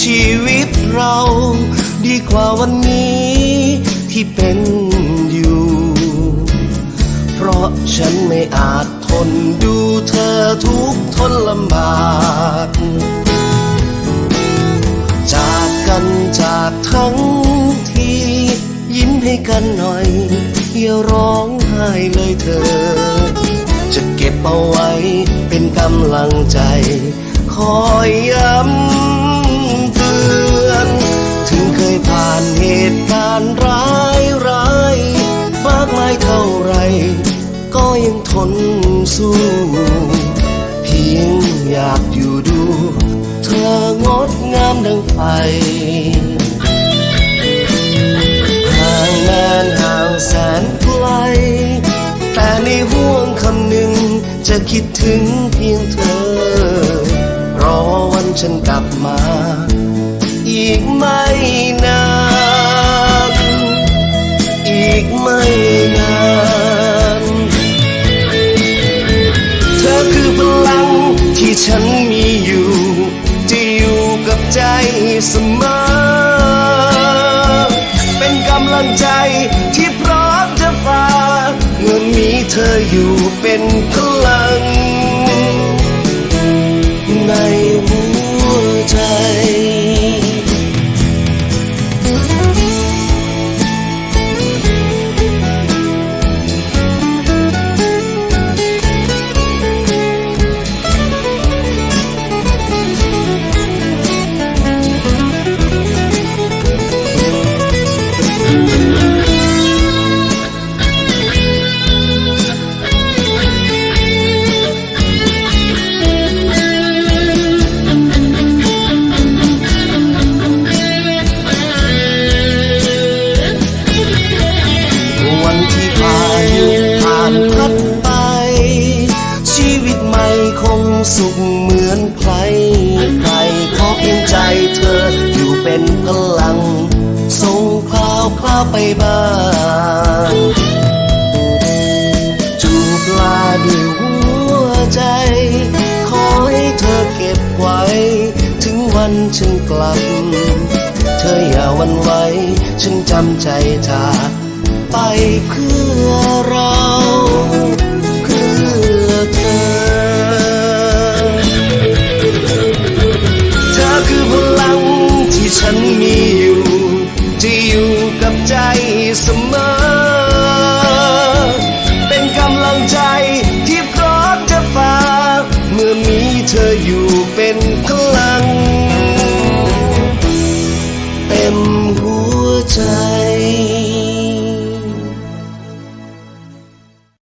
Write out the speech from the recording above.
ชีวิตเรา ดีกว่าวันนี้ที่เป็นอยู่ เพราะฉันไม่อาจทนดูเธอทุกทนลำบากจากกันจากทั้งทียิ้มให้กันหน่อยอย่าร้องไห้เลยเธอ จะเก็บเอาไว้เป็นกำลังใจ คอยย้ำ ถึงเคยผ่านเหตุการณ์ร้ายร้ายมากมายเท่าไร ก็ยังทนสู้ เพียงอยากอยู่ดู เธองดงามดังไฟห่างนานห่างแสนไกล แต่ในห่วงคำหนึ่งจะคิดถึงเพียงเธอ รอวันฉันกลับมา อีกไม่นาน อีกไม่นาน เธอคือพลังที่ฉันมีอยู่ จะอยู่กับใจเสมอ เป็นกำลังใจที่พร้อมจะฝ่าเมื่อมีเธออยู่เป็นพลังใน สุขเหมือนใคร ใครขอเพียงใจเธออยู่เป็นพลังส่งคลาวคลาวไปบ้างจูบลาด้วยหัวใจ ขอให้เธอเก็บไว้ ถึงวันฉันกลับ เธออย่าวันไหวฉันจำใจจากไปเพื่อ เสมอ เป็นกำลังใจที่พร้อมจะฝ่าเมื่อมีเธออยู่เป็นพลัง เต็มหัวใจ